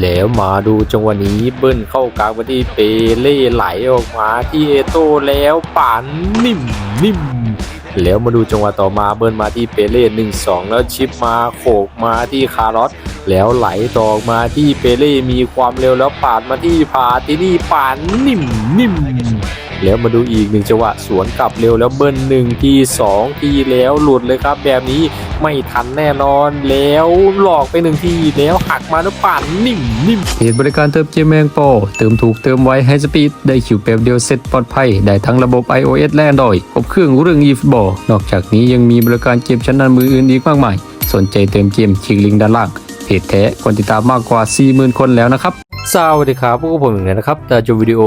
แล้วมาดูจังหวะนี้เบิ้ลเข้ากลางมาที่เปเล่ไหลออกมาที่เอโต้แล้วป่านนิ่มนิ่มแล้วมาดูจังหวะต่อมาเบิ้ลมาที่เปเล่หนึ่งสองแล้วชิปมาโขกมาที่คาร์ลอสแล้วไหลต่อมาที่เปเล่มีความเร็วแล้วปาดมาที่พาตินี่ป่านนิ่มนิ่ม แล้วมาดูอีกหนึ่งจังหวะสวนกลับเร็วแล้วเบิ้ลหนึ่งทีสองทีแล้วหลุดเลยครับ แบบนี้ไม่ทันแน่นอนแล้วหลอกไปหนึ่งทีแล้วหักมาแล้วปั่นนิ่มนิ่มเพจบริการเติมเกมแมงโปเติมถูกเติมไวให้สปีดได้คิวแป๊บเดียวเสร็จปลอดภัย ได้ทั้งระบบ iOS และ Android ครบเครื่องเรื่อง eFootball นอกจากนี้ยังมีบริการเกมชั้นนำมืออื่นอีกมากมาย สนใจเติมเกมคลิกลิงก์ด้านล่างเพจแท้คนติดตามมากกว่า 40,000 คนแล้วนะครับ สวัสดีครับพวกผมอีกแล้วนะครับแต่จูวิดีโอ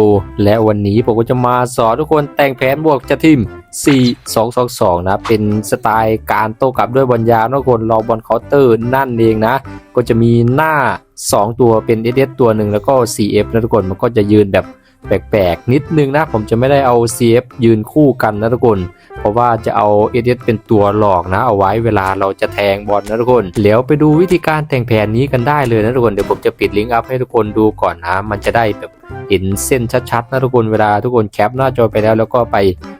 และวันนี้ผมก็จะมาสอนทุกคนแต่งแผนบวกจะทีม4 2 2 2 นะ เป็นสไตล์การโต้กลับด้วยบอลยาวทุกคนรอบอลเคาน์เตอร์นั่นเองนะ ก็จะมีหน้า 2 ตัวเป็น SS ตัวหนึ่งแล้วก็ CF นะทุกคนมันก็จะยืนแบบ แปลกๆ นิดนึงนะ ผมจะไม่ได้เอา CF ยืนคู่กันนะทุกคน เพราะว่าจะเอา SS เป็นตัวหลอกนะ เอาไว้เวลาเราจะแทงบอลนะทุกคนแล้วไปดูวิธีการแต่งแผนนี้กันได้เลยนะทุกคนเดี๋ยวผมจะปิดลิงก์อัพให้ทุกคนดูก่อนนะมันจะได้แบบเห็นเส้นชัดๆนะทุกคนเวลาทุกคนแคปหน้าจอไปแล้วแล้วก็ไป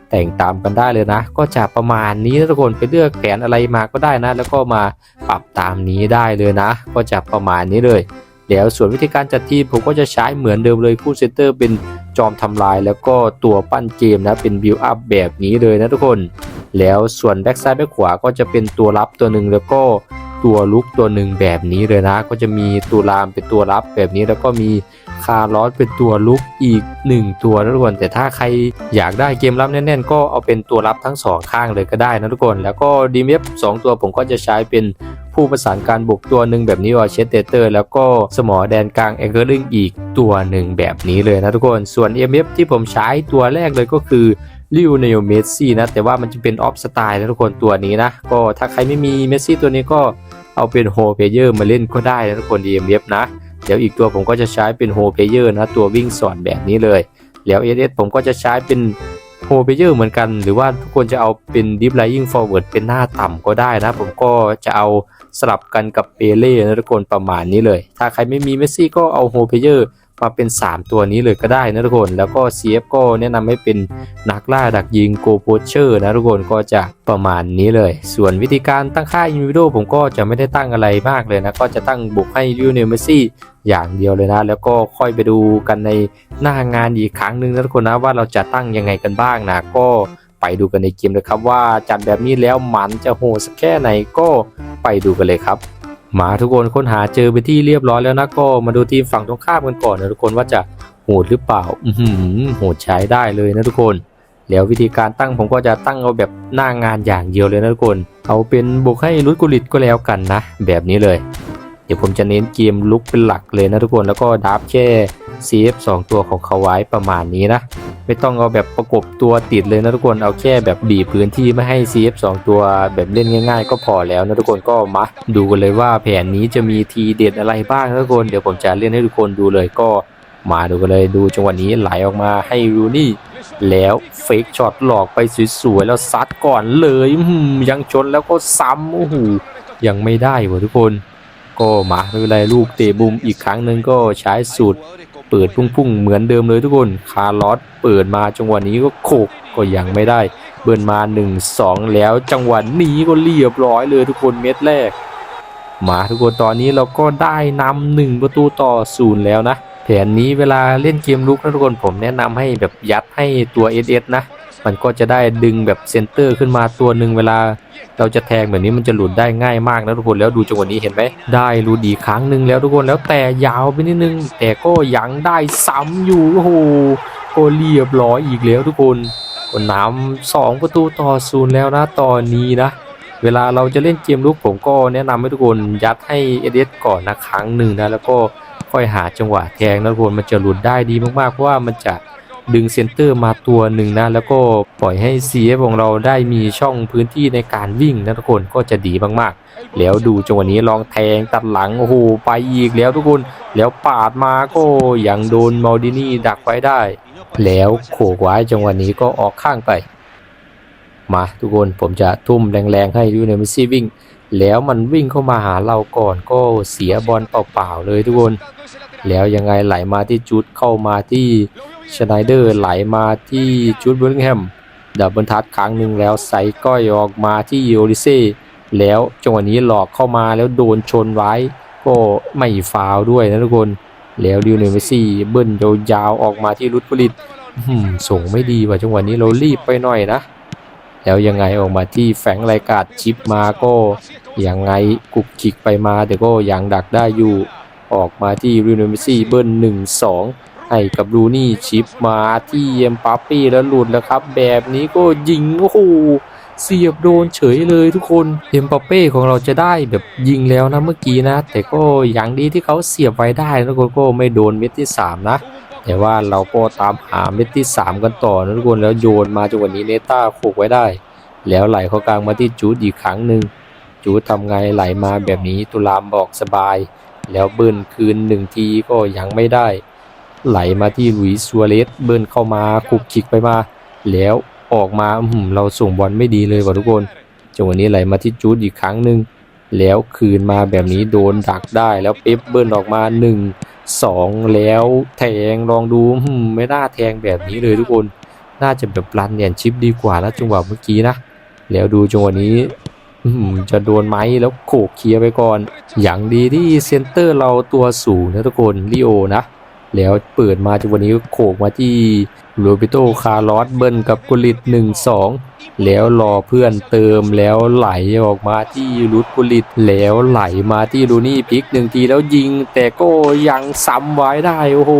แต่งตามกันได้เลยนะ ก็จะประมาณนี้นะทุกคนไปเลือกแผนอะไรมาก็ได้นะ แล้วก็มาปรับตามนี้ได้เลยนะ ก็จะประมาณนี้เลย แล้วส่วนวิธีการจัดทีมผมก็จะใช้เหมือนเดิมเลยคู่เซนเตอร์เป็นจอมทำลาย แล้วก็ตัวปั้นเกมนะเป็นบิวอัพแบบนี้เลยนะทุกคน แล้วส่วนแบ็กซ้ายแบ็กขวาก็จะเป็นตัวรับตัวหนึ่งแล้วก็ตัวลุกตัวหนึ่งแบบนี้เลยนะ ก็จะมีตัวรามเป็นตัวรับแบบนี้แล้วก็มีคาร์ลอสเป็นตัวลุกอีก 1 ตัวนะทุกคนแต่ถ้าใครอยากได้เกมรับแน่นๆ ก็เอาเป็นตัวรับทั้งสองข้างเลยก็ได้นะทุกคน แล้วก็ดีเมฟสองตัวผมก็จะใช้เป็น ผู้ประสานการบุกตัวหนึ่งแบบนี้ว่าเชสเตเตอร์แล้วก็สมอแดนกลางแองเกิลลิงอีกตัวหนึ่งแบบนี้เลยนะทุกคนส่วน MF ที่ผมใช้ตัวแรกเลยก็คือลิวเนลเมสซี่นะ แต่ว่ามันจะเป็นออฟสไตล์นะทุกคนตัวนี้นะ ก็ถ้าใครไม่มีเมสซี่ตัวนี้ก็เอาเป็นโฮเพเยอร์มาเล่นก็ได้นะทุกคน DMF นะ เดี๋ยวอีกตัวผมก็จะใช้เป็นโฮเพเยอร์นะ ตัววิ่งสอนแบบนี้เลย แล้ว SS ผมก็จะใช้เป็นโฮเพเยอร์เหมือนกัน หรือว่าทุกคนจะเอาเป็นดิฟไลยิงฟอร์เวิร์ดเป็นหน้าต่ำก็ได้นะ ผมก็จะเอา สลับกันกับเปเล่นะทุกคนประมาณนี้เลย ถ้าใครไม่มีเมสซี่ก็เอาโฮเพเยอร์มาเป็น 3 ตัวนี้เลยก็ได้นะทุกคน แล้วก็ CF ก็แนะนำให้เป็นนักล่าดักยิงโกโพเชอร์นะทุกคนก็จะประมาณนี้เลย ส่วนวิธีการตั้งค่าอินวิโดผมก็จะไม่ได้ตั้งอะไรมากเลยนะ ก็จะตั้งบุกให้ลิวเนลเมสซี่อย่างเดียวเลยนะ แล้วก็ค่อยไปดูกันในหน้างานอีกครั้งหนึ่งนะทุกคนนะว่าเราจะตั้งยังไงกันบ้างนะก็ ไปดูกันในเกมเลยครับว่าจัดแบบนี้แล้วมันจะโหดสักแค่ไหนก็ไปดูกันเลยครับมาทุกคนค้นหาเจอไปที่เรียบร้อยแล้วนะก็มาดูทีมฝั่งตรงข้ามกันก่อนนะทุกคนว่าจะโหดหรือเปล่าอือหือโหดใช้ได้เลยนะทุกคน แล้ววิธีการตั้งผมก็จะตั้งเอาแบบหน้างานอย่างเดียวเลยนะทุกคน เอาเป็นบุกให้ลุดกุลิตก็แล้วกันนะ แบบนี้เลย เดี๋ยวผมจะเน้นเกมลุกเป็นหลักเลยนะทุกคนแล้วก็ดับแค่ CF 2ตัวของเขาไว้ประมาณนี้นะ ไม่ต้องเอาแบบประกบตัวติดเลยนะทุกคนเอาแค่แบบบีบพื้นที่ไม่ให้ CF 2 ตัวแบบเล่นง่าย ๆ ก็พอแล้วนะทุกคนก็มาดูกันเลยว่าแผนนี้จะมีทีเด็ดอะไรบ้างนะทุกคนเดี๋ยวผมจะเล่นให้ทุกคนดูเลยก็มาดูกันเลยดูจังหวะนี้ไหลออกมาให้รูนี่แล้วเฟกช็อตหลอกไปสวยๆแล้วซัดก่อนเลยยังชนแล้วก็ซ้ำโอ้โหยังไม่ได้วะทุกคน ก็มาไม่เป็นไรลูกเตะบุมอีกครั้งหนึ่งก็ใช้สูตร เปิดพุ่งๆเหมือนเดิมเลยทุกคนคาร์ลอสเปิดมาจังหวะนี้ก็โขกก็ยังไม่ได้ เบิร์นมา 1-2 แล้วจังหวะนี้ก็เรียบร้อยเลยทุกคนเม็ดแรก มาทุกคนตอนนี้เราก็ได้นำหนึ่งประตูต่อศูนย์แล้วนะแผนนี้เวลาเล่นเกมลุกนะทุกคนผมแนะนำให้แบบยัดให้ตัว SS นะ มันก็จะได้ดึงแบบเซนเตอร์ขึ้นมาตัวหนึ่งเวลาเราจะแทงแบบนี้มันจะหลุดได้ง่ายมากนะทุกคนแล้วดูจังหวะนี้เห็นไหมได้หลุดอีกครั้งหนึ่งแล้วทุกคนแล้วแต่ยาวไปนิดนึง แต่ก็ยังได้ซ้ำอยู่โอ้โหก็เรียบร้อยอีกแล้วทุกคนก็นำสองประตูต่อศูนย์แล้วนะตอนนี้นะเวลาเราจะเล่นเกมลุกผมก็แนะนำให้ทุกคนยัดให้เอเดสก่อนนะครั้งหนึ่งนะแล้วก็ค่อยหาจังหวะแทงนะทุกคนมันจะหลุดได้ดีมากๆเพราะว่ามันจะ ดึงเซนเตอร์มาตัวหนึ่งนะ แล้วก็ปล่อยให้ CF ของเราได้มีช่องพื้นที่ในการวิ่งนะทุกคนก็จะดีมากๆ แล้วดูจังหวะนี้ลองแทงตัดหลังโอ้โหไปอีกแล้วทุกคน แล้วปาดมาก็ยังโดนมาดินี่ดักไว้ได้ แล้วโขกไว้จังหวะนี้ก็ออกข้างไป มาทุกคนผมจะทุ่มแรงๆให้ยูเนมิซี่วิ่ง แล้วมันวิ่งเข้ามาหาเราก่อนก็เสียบอลเปล่าๆเลยทุกคน แล้วยังไงไหลมาที่จุดเข้ามาที่ชไนเดอร์ไหลมาที่จุดเบิร์งแฮมดับเบิลทัชครั้งหนึ่งแล้วใส่ก้อยออกมาที่โอริเซ่แล้วจังหวะนี้หลอกเข้ามาแล้วโดนชนไว้ ก็ไม่ฟาวด้วยนะทุกคน แล้วดิวเนเมซี่เบิ้ลยาวๆออกมาที่รุดผลิตส่งไม่ดีว่ะจังหวะนี้เรารีบไปหน่อยนะแล้วยังไงออกมาที่แฝงรายการชิปมาก็ยังไงกุกกิกไปมาแต่ก็ยังดักได้อยู่ ออกมาที่ริวเนเมซี่เบิ้ลหนึ่งสองให้กับลูนี่ชิปมาที่เอ็มปาปี้แล้วหลุดแล้วครับ แบบนี้ก็ยิงโอ้โหเสียบโดนเฉยเลยทุกคนเอ็มปาเป้ของเราจะได้แบบยิงแล้วนะเมื่อกี้นะ แต่ก็อย่างดีที่เขาเสียบไว้ได้นะทุกคนก็ไม่โดนเม็ดที่สามนะ แต่ว่าเราก็ตามหาเม็ดที่ 3 กันต่อนะทุกคนแล้วโยนมาจังหวะนี้เนต้าโขกไว้ได้ แล้วไหลเข้ากลางมาที่จูดอีกครั้งหนึ่งจูดทำไงไหลมาแบบนี้ตุลามบอกสบาย แล้วเบิ้ลคืนหนึ่งทีก็ยังไม่ได้ ไหลมาที่หลุยส์ซัวเรสเบิ้ลเข้ามาคุกคิกไปมา แล้วออกมาหือเราส่งบอลไม่ดีเลยว่ะทุกคนจังหวะนี้ไหลมาที่จูดอีกครั้งหนึ่งแล้วคืนมาแบบนี้โดนดักได้แล้วเป๊ปเบิ้ลออกมาหนึ่งสองแล้วแทงลองดูหืมไม่น่าแทงแบบนี้เลยทุกคน น่าจะแบบรันเนียนชิปดีกว่านะจังหวะเมื่อกี้นะ แล้วดูจังหวะนี้ จะโดนไหมแล้วโขกเคลียร์ไปก่อน อย่างดีที่เซนเตอร์เราตัวสูงนะทุกคนลิโอนะ แล้วเปิดมาจังหวะนี้โขกมาที่โรเบโตคาร์ลอสเบิลกับกุลิตหนึ่งสองแล้วรอเพื่อนเติมแล้วไหลออกมาที่รุดกุลิตแล้วไหลมาที่ลูนี่พลิกหนึ่งทีแล้วยิง แต่ก็ยังซ้ำไว้ได้โอ้โห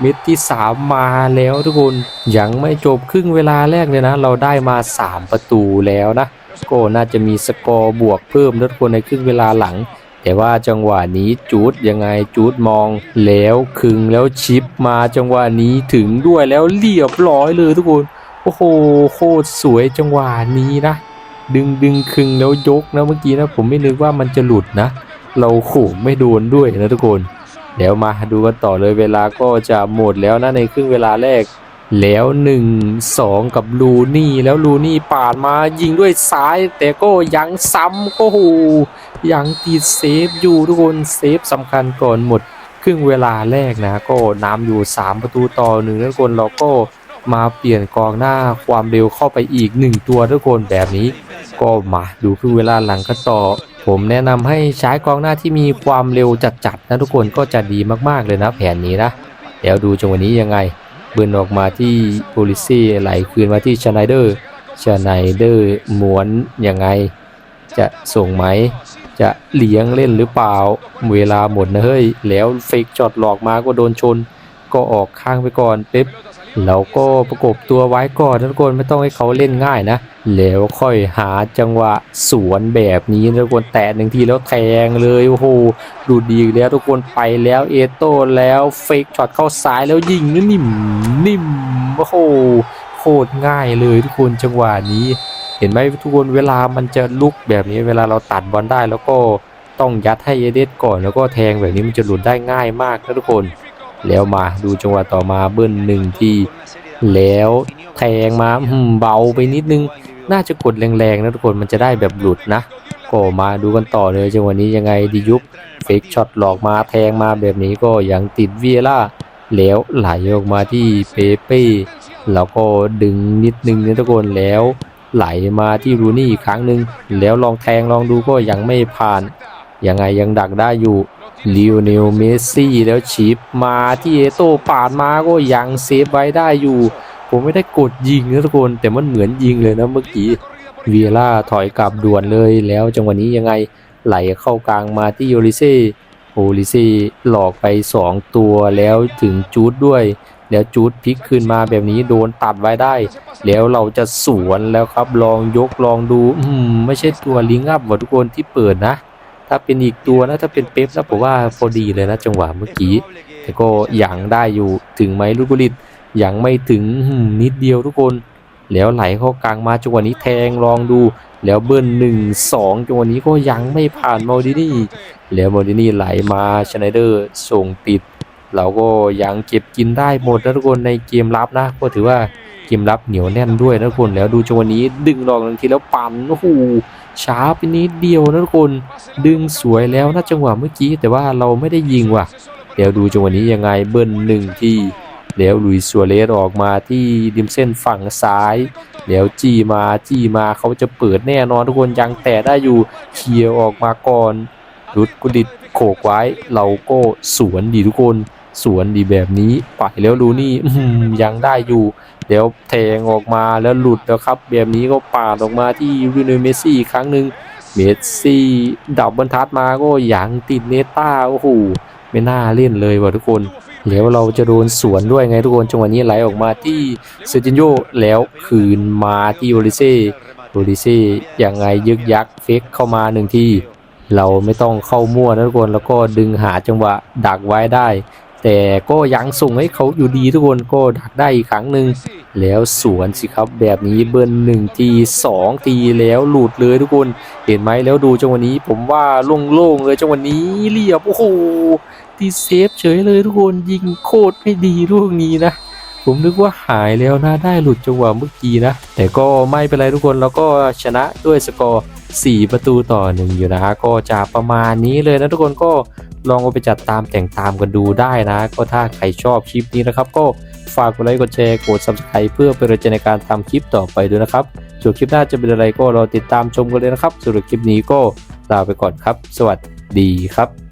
เม็ดที่สามมาแล้วทุกคนยังไม่จบครึ่งเวลาแรกเลยนะ เราได้มา 3 ประตูแล้วนะ ก็น่าจะมีสกอร์บวกเพิ่มนะทุกคนในครึ่งเวลาหลัง แต่ว่าจังหวะนี้จูดยังไงจูดมอง แล้วคึงแล้วชิปมาจังหวะนี้ถึงด้วยแล้วเรียบร้อยเลยทุกคนโอ้โหโคตรสวยจังหวะนี้นะ ดึงดึงคึงแล้วยกนะเมื่อกี้นะผมไม่นึกว่ามันจะหลุดนะ เราโขกไม่โดนด้วยนะทุกคนเดี๋ยวมาดูกันต่อเลยเวลาก็จะหมดแล้วนะในครึ่งเวลาแรก แล้ว1 2กับลูนี่แล้วลูนี่ปาดมายิงด้วยซ้าย แต่ก็ยังซ้ำก็โหยังติดเซฟอยู่ทุกคนเซฟสำคัญก่อนหมด ครึ่งเวลาแรกนะก็น้ำอยู่ 3 ประตูต่อหนึ่งทุกคนเราก็มาเปลี่ยนกองหน้าความเร็วเข้าไปอีก 1 ตัวทุกคนแบบนี้ ก็มาดูครึ่งเวลาหลังกันต่อ ผมแนะนำให้ใช้กองหน้าที่มีความเร็วจัดๆนะทุกคนก็จะดีมากๆเลยนะแผนนี้นะเดี๋ยวดูจังหวะนี้ยังไง บินออกมาที่โพลิซี่ไหลคืนมาที่ชไนเดอร์ชไนเดอร์ม้วนยังไง จะส่งไหม จะเลี้ยงเล่นหรือเปล่า เวลาหมดนะเฮ้ย แล้วเฟกช็อตหลอกมาก็โดนชน ก็ออกข้างไปก่อนเป๊ป เราก็ประกบตัวไว้ก่อนนะทุกคนไม่ต้องให้เขาเล่นง่ายนะ แล้วค่อยหาจังหวะสวนแบบนี้นะทุกคนแตะหนึ่งทีแล้วแทงเลยโอ้โหดูดีแล้วทุกคนไปแล้วเอโต้แล้วเฟกช็อตเข้าซ้ายแล้วยิงนิ่มนิ่มโอ้โหโคตรง่ายเลยทุกคนจังหวะนี้ เห็นไหมทุกคนเวลามันจะลุกแบบนี้เวลาเราตัดบอลได้แล้วก็ต้องยัดให้เอเดสก่อนแล้วก็แทงแบบนี้มันจะหลุดได้ง่ายมากนะทุกคน แล้วมาดูจังหวะต่อมาเบิ้ลหนึ่งทีแล้วแทงมาเบาไปนิดนึง น่าจะกดแรงๆนะทุกคนมันจะได้แบบหลุดนะก็มาดูกันต่อเลยจังหวะนี้ยังไงดียุบเฟกช็อตหลอกมาแทงมาแบบนี้ก็ยังติดเวียล่าแล้วไหลออกมาที่เปเป้แล้วก็ดึงนิดนึงนะทุกคนแล้วไหลมาที่รูนี่อีกครั้งหนึ่งแล้วลองแทงลองดูก็ยังไม่ผ่านยังไงยังดักได้อยู่ ลิโอเนลเมสซี่แล้วชิปมาที่เอโต้ปาดมาก็ยังเซฟไว้ได้อยู่ ผมไม่ได้กดยิงนะทุกคน แต่มันเหมือนยิงเลยนะเมื่อกี้เวียร่าถอยกลับด่วนเลยแล้วจังหวะนี้ยังไงไหลเข้ากลางมาที่โอลิเซ่โอลิเซ่หลอกไป 2 ตัวแล้วถึงจูดด้วย แล้วจูดพลิกขึ้นมาแบบนี้โดนตัดไว้ได้ แล้วเราจะสวนแล้วครับลองยกลองดู อืมไม่ใช่ตัวลิงอัพว่ะทุกคนที่เปิดนะ ถ้าเป็นอีกตัวนะถ้าเป็นเป๊ปนะผมว่าพอดีเลยนะจังหวะเมื่อกี้ แต่ก็ยังได้อยู่ถึงไหมลูกบุริตยังไม่ถึงนิดเดียวทุกคน แล้วไหลเข้ากลางมาจังหวะนี้แทงลองดูแล้วเบิ้ลหนึ่งสองจังหวะนี้ก็ยังไม่ผ่านมอดินี่แล้วมอดินี่ไหลมาชไนเดอร์ส่งติด เราก็ยังเก็บกินได้หมดนะทุกคนในเกมรับนะ ก็ถือว่าเกมรับเหนียวแน่นด้วยนะทุกคนแล้วดูจังหวะนี้ดึงลองหนึ่งทีแล้วปั่นโอ้โห ช้าไปนิดเดียวนะทุกคนดึงสวยแล้วนะจังหวะเมื่อกี้ แต่ว่าเราไม่ได้ยิงว่ะ เดี๋ยวดูจังหวะนี้ยังไงเบิ้ลหนึ่งที่แล้วลุยสัวเลสออกมาที่ริมเส้นฝั่งซ้าย แล้วจี้มาจี้มาเขาจะเปิดแน่นอนทุกคนยังแต่ได้อยู่เคลียร์ออกมาก่อนรุดกุดิดโขกไว้เราก็สวนดีทุกคน สวนดีแบบนี้ไปแล้วดูนี่อื้อหือยังได้อยู่ เดี๋ยวแทงออกมาแล้วหลุดแล้วครับ แบบนี้ก็ปาดออกมาที่วินเมสซี่อีกครั้งหนึ่งเมสซี่ดับบรรทัดมาก็ยังติดเนต้าโอ้โหไม่น่าเล่นเลยว่ะทุกคนแล้วเราจะโดนสวนด้วยไงทุกคนจังหวะนี้ไหลออกมาที่เซจินโยแล้วคืนมาที่โอริเซ่โอริเซ่ยังไงยึกยักเฟกเข้ามาหนึ่งทีเราไม่ต้องเข้ามั่วนะทุกคนแล้วก็ดึงหาจังหวะดักไว้ได้ แต่ก็ยังส่งให้เขาอยู่ดีทุกคนก็ดักได้อีกครั้งหนึ่งแล้วสวนสิครับแบบนี้เบิ้ลหนึ่งทีสองทีแล้วหลุดเลยทุกคนเห็นไหมแล้วดูจังหวะนี้ ผมว่าโล่งๆเลยจังหวะนี้เรียบโอ้โหตีเซฟเฉยเลยทุกคนยิงโคตรไม่ดีลูกนี้นะผมนึกว่าหายแล้วนะได้หลุดจังหวะเมื่อกี้นะ แต่ก็ไม่เป็นไรทุกคนแล้วก็ชนะด้วยสกอร์ 4 ประตูต่อหนึ่งอยู่นะฮะก็จะประมาณนี้เลยนะทุกคนก็ ลองเอาไปจัดตามแต่งตามกันดูได้นะ ก็ถ้าใครชอบคลิปนี้นะครับ ก็ฝากกดไลค์กดแชร์กด subscribe เพื่อเป็นแรงใจในการทำคลิปต่อไปด้วยนะครับส่วนคลิปหน้าจะเป็นอะไรก็รอติดตามชมกันเลยนะครับสำหรับคลิปนี้ก็ลาไปก่อนครับ สวัสดีครับ